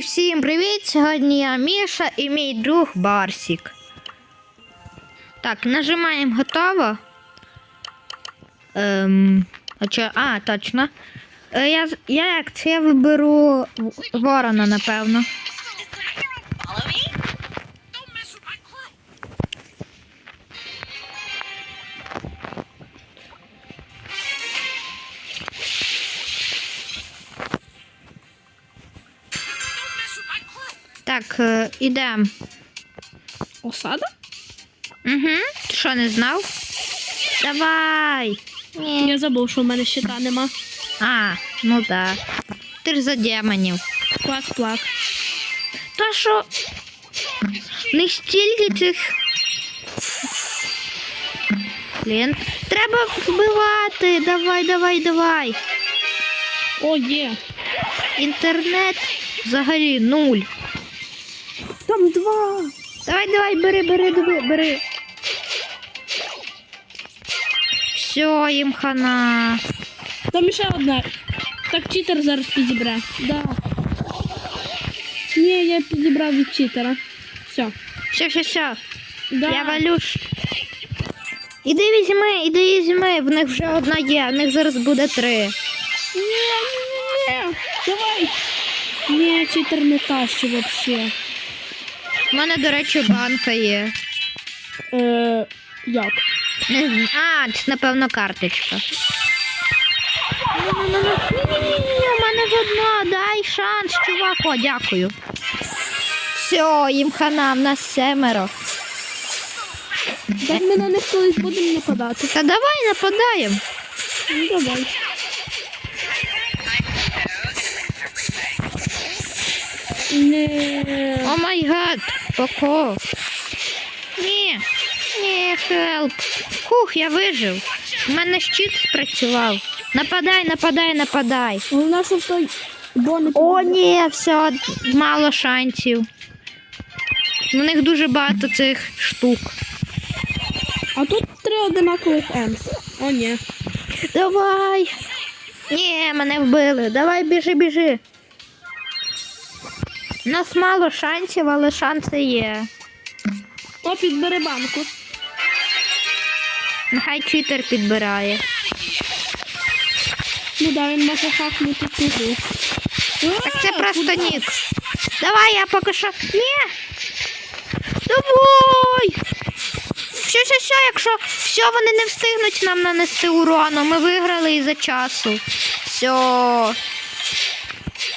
всім привіт! Сьогодні я Міша і мій друг Барсік. Так, нажимаємо готово. Ем, а, чо- а, точно. Е, я, я як це я виберу ворона, напевно. Так, е, ідемо. Осада? Угу. Ти що не знав? Давай. Ні. Я забув, що в мене щита нема. А, ну так. Ти ж за демонів. Плак-плак. Та що? Не стільки цих. Блін. Треба вбивати. Давай, давай, давай. О, є. Інтернет взагалі нуль. Там два. Давай, давай, бери, бери, бери, бери. Все, їм хана. Там ще одна. Так читер зараз підібре. Да. Ні, я підібрав від читера. Все. Все, все, все. Да. Я валюш. Іди візьми, іди візьми. В них вже одна є, в них зараз буде три. Ні, ні, ні. Давай. Ні, читер не тащу вообще. У мене, до речі, банка є. Е, як? Не А, це, напевно, карточка. Ні-ні-ні, у мене ж одна, дай шанс, чувак. О, дякую. Все, їм хана, в нас семеро. Так ми на них колись будемо нападати. Та давай нападаємо. Ну, давай. Не. О май гад, Поко. Ні, ні, хелп. Хух, я вижив. У мене щит спрацював. Нападай, нападай, нападай. Головне, щоб той бо О, ні, все, мало шансів. У них дуже багато цих штук. А тут три одинакових М. О, ні. Давай. Ні, мене вбили. Давай, біжи, біжи. У нас мало шансів, але шанси є. О, підбери банку. Нехай читер підбирає. Ну да, він може хакнути цю. Так це просто нік. Давай, я поки що. Ні. Давай. Все, все, все, якщо все, вони не встигнуть нам нанести урону. Ми виграли із-за часу. Все.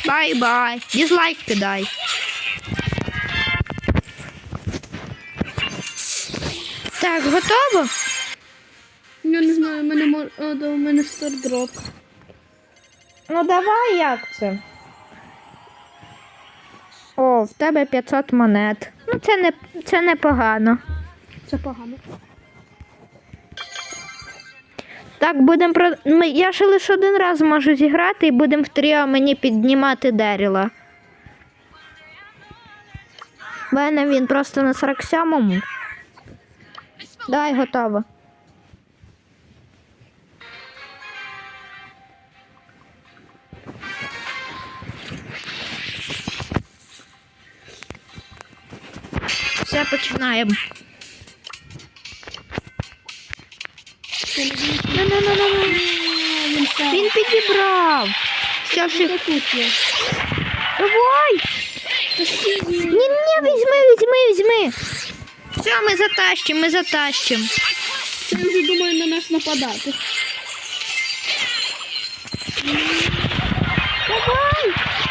Бай-бай. Дізлайк кидай. Так, готово? Я не знаю, у мене мор... О, да, у мене стардроп. Ну давай як це? О, в тебе 500 монет. Ну це не це непогано. Це погано. Так, будемо про. Я ще лише один раз можу зіграти і будемо в тріо мені піднімати Деріла. Мене він просто на 47-му. Давай, готово. Все, починаємо. Він ще Він підібрав. Все, тут є. Давай! Ще Ні, ні, візьми, візьми, візьми. Все, ми затащимо, ми затащимо. Це вже думаю на нас нападати. Давай!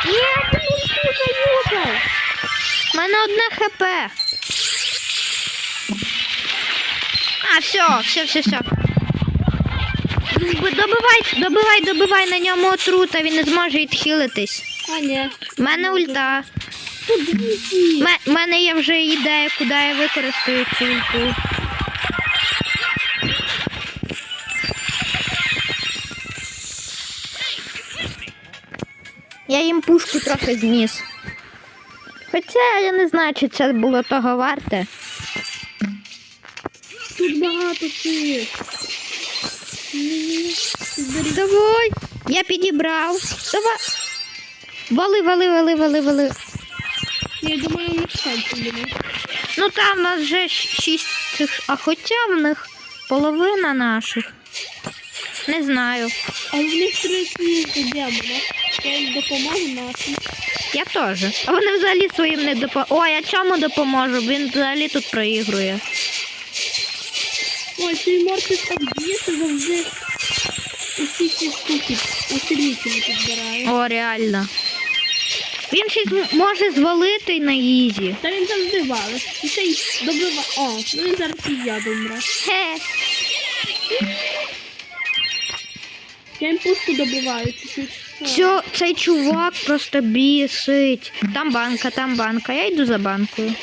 Ні, ти не заїхав. У мене одне хп. А, все, все, все, все. Добивай, добивай, добивай на ньому отрута, він не зможе відхилитись. А, ні. У мене ульта. У мене є вже ідея, куди я використаю цю ульту. Я їм пушку трохи зніс. Хоча я не знаю, чи це було того варте. Тут багато цих. Давай. Я підібрав. Давай. Вали, вали, вали, вали, вали. Я думаю, у них шансів. Ну там в нас вже шість цих, а хоча в них половина наших. Не знаю. А в них три демона. Я їм допоможу нашим. Я теж. А вони взагалі своїм не допоможуть. Ой, а чому допоможу? Він взагалі тут проігрує. Ой, цей Мортис так б'ється завжди. Усі ці штуки усилителі підбирає. О, реально. Він щось може звалити на ізі. Та він завжди валить. І ще й добива. О, ну він зараз і я домре. Хе. Я їм пушку добиваю чуть-чуть. Цьо, цей чувак просто бісить. Там банка, там банка. Я йду за банкою.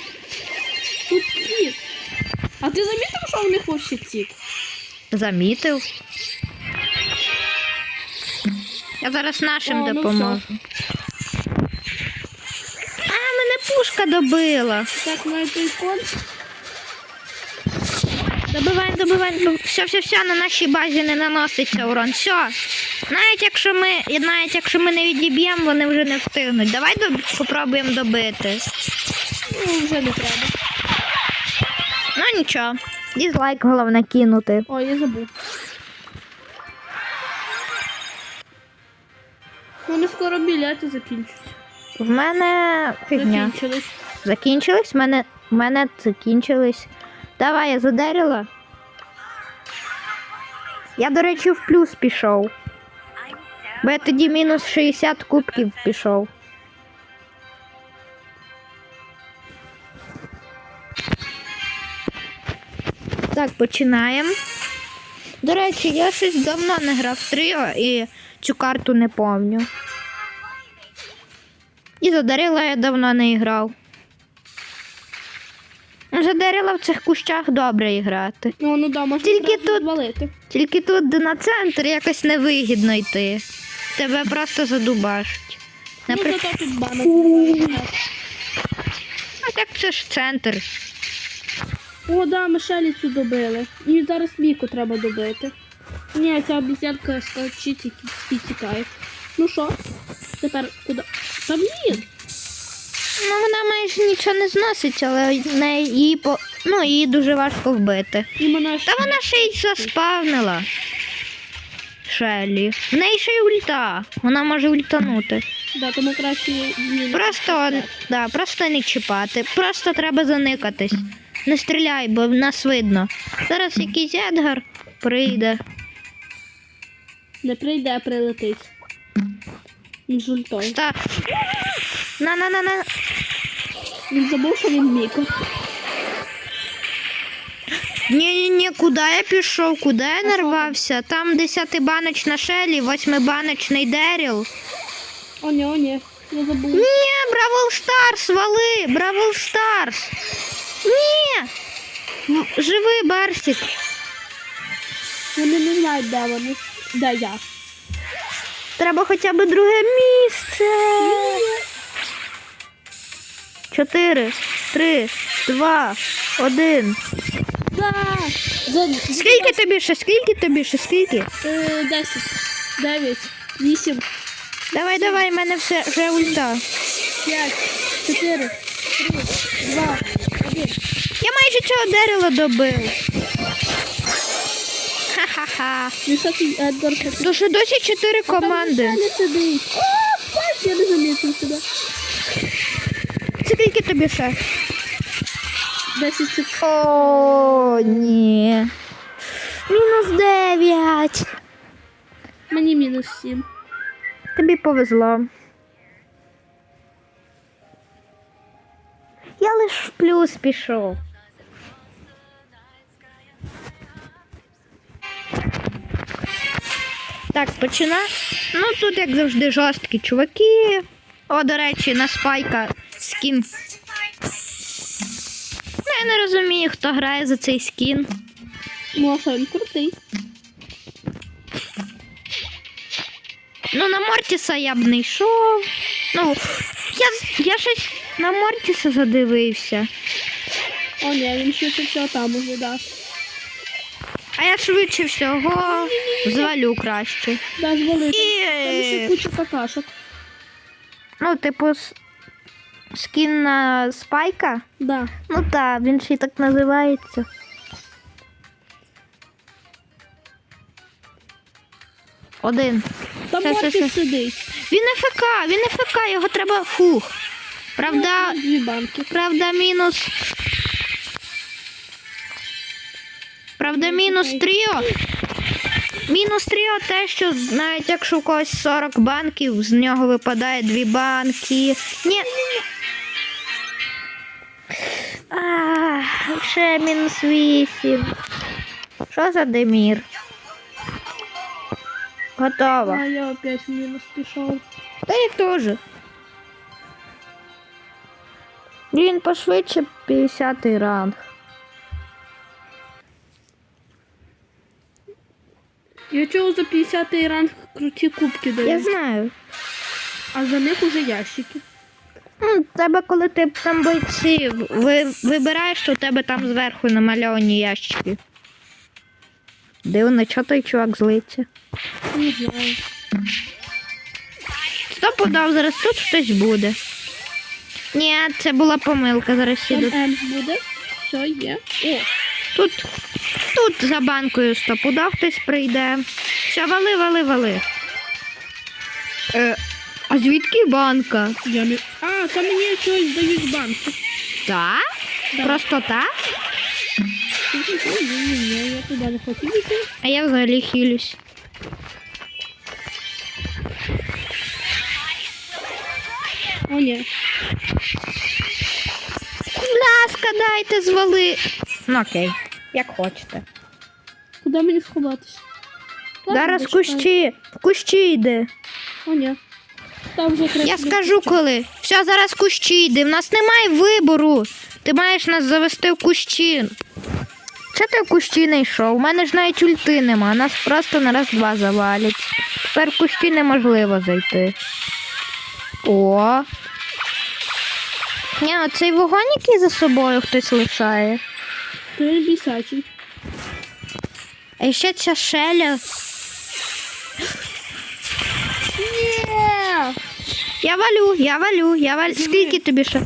Тут. А ти замітив, що у них вообще цік? Замітив. Я зараз нашим О, ну допоможу. А, мене пушка добила. Так, має той кон. Добиваємо, добиваємо. Все, все, все, на нашій базі не наноситься урон. Все. Навіть якщо ми, навіть якщо ми не відіб'ємо, вони вже не встигнуть. Давай доб... попробуємо добити. Ну, вже не треба. Нічого. Дізлайк головне кинути. О, я забув. Вони скоро білети закінчаться. В мене фігня. Закінчились. Закінчились? В мене, в мене закінчились. Давай, я задерила. Я, до речі, в плюс пішов. Бо я тоді мінус 60 кубків пішов. Так, починаємо. До речі, я щось давно не грав в тріо і цю карту не помню. І за Дарила я давно не грав. Ну, За Дарила в цих кущах добре грати. Ну, ну да, можна Тільки тут- звалити. Тільки тут на центр якось невигідно йти. Тебе просто задубашить. Ну, зато тут банок. а так це ж центр. О, да, ми шеліцю добили. І зараз Міку треба добити. Ні, ця обіцянка скачить і і тікає. Ну що? Тепер куди? Та блін! Ну, вона майже нічого не зносить, але не її по... ну, її дуже важко вбити. І мене Та вона ще й заспавнила. Шелі. В неї ще й ульта. Вона може ультанути. Да, тому краще її... Просто, да, просто не чіпати. Просто треба заникатись. Не стріляй, бо в нас видно. Зараз якийсь Едгар прийде. Не прийде, а прилетить. З. Ста... На, на, на, на. Він забув, що він Міко. Ні, ні, ні, куди я пішов? Куди я нарвався? Там десятибаночна Шелі, восьмибаночний Деріл. О, ні, о, ні. Я забув. Ні, Бравл Старс, вали! Бравл Старс! Ні! В- Живий Барсик. Вони не знають, де вони. Де я. Треба хоча б друге місце. Чотири, три, два, один. Да! За, Скільки тобі ще? Скільки тобі ще? Скільки? Е, 10, 9, 8, Давай, давай, в мене все вже ульта. 5, 4, 3, 2, 1. Я майже цього дерева добив. Ха-ха-ха. Високий Едгар. Хат- Дуже досі чотири команди. Сидить. О, бач, я не замітив сюди. Скільки тобі ще? 10 секунд. О, ні. Мінус дев'ять. Мені мінус 7. Тобі повезло. Я лиш в плюс пішов. Так, почина. Ну тут, як завжди, жорсткі чуваки. О, до речі, на спайка скін. Ну, я не розумію, хто грає за цей скін. Що він крутий. Ну, на Мортіса я б не йшов. Ну, я, я щось на Мортіса задивився. О, ні, він ще все там уже, да. А я швидше всього звалю краще. Да, звалити. І, Там ще куча какашок. ну, типу, скін на спайка? Да. Ну так, він ще й так називається. Один. Там Все, все, Морфі все. сидить. Він ФК, він ФК, його треба фух. Правда, Дві банки. правда, мінус. Правда, Ну, мінус чекай. тріо. Мінус тріо те, що навіть якщо у когось 40 банків, з нього випадає дві банки. Ні. А, ще мінус 8. Що за Демір? Готово. А я опять мінус пішов. Та я теж. Він пошвидше 50 ранг. Я чого за 50 ранг круті кубки Я знаю. а за них уже ящики. Ну, тебе, коли ти там бойці ви, вибираєш, то у тебе там зверху намальовані ящики. Дивно, чого той чувак злиться? Не знаю. Стоп удав, зараз тут хтось буде. Ні, це була помилка, зараз сіду. Буде. Все, є. О, Тут, тут за банкою стоп удав, хтось прийде. Все, вали, вали, вали. Е, а звідки банка? я не. А, там мені щось дають банки. Так? Да. Просто так? Ні, ні, ні, я туди не хочу йти. А я взагалі хилюсь. О, ні. Будь ласка, дайте звали. Ну окей, як хочете. Куди мені сховатись? Зараз почекай. кущі, в кущі йде. О, ні. Там вже треба. Я скажу коли. Все, зараз кущі йде. В нас немає вибору. Ти маєш нас завести в кущі. Чого ти в кущі не йшов? У мене ж навіть ульти нема. Нас просто на раз-два завалять. Тепер в кущі неможливо зайти. О. Ні, оцей вогонь, який за собою хтось лишає. Ти не бісячий. А ще ця шеля. Ні! Я валю, я валю, я валю. Скільки тобі ще?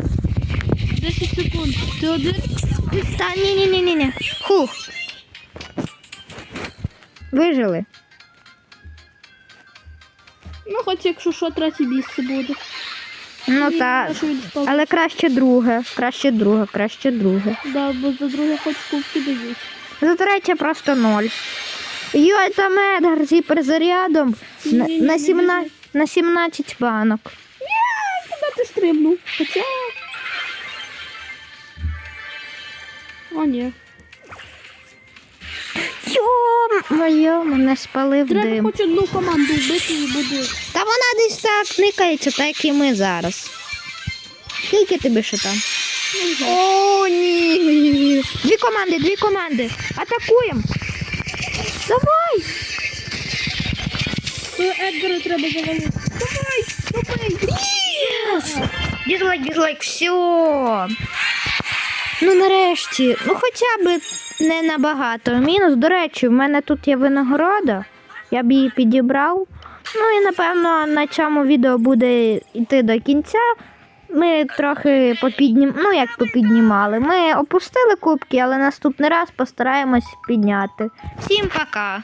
10 секунд. Ти один? Та ні, ні, ні, ні, ні. Хух. Вижили. Ну, хоч якщо що, третє місце буде. Ну так. Але краще друге, краще друге, краще друге. Да, бо за друге хоч кубки дають. За третє просто ноль. Йой, там Едгар з гіперзарядом на, Ні-ні-ні, на, 17, на 17 банок. Куди ти стрибнув? Хоча. О, ні. Йо-моє, мене спалив Треба дим. хоч одну команду вбити і буде. Та вона десь так никається, так як і ми зараз. Скільки тобі ще там? Вже. О, ні. Дві команди, дві команди. Атакуємо. Давай. То Едгара треба завалити. Давай, давай. Дізлайк, дізлайк, все. Ну нарешті, ну хоча б не набагато. Мінус, до речі, в мене тут є винагорода. Я б її підібрав. Ну і напевно на цьому відео буде йти до кінця. Ми трохи попіднім... ну як попіднімали. Ми опустили кубки, але наступний раз постараємось підняти. Всім пока!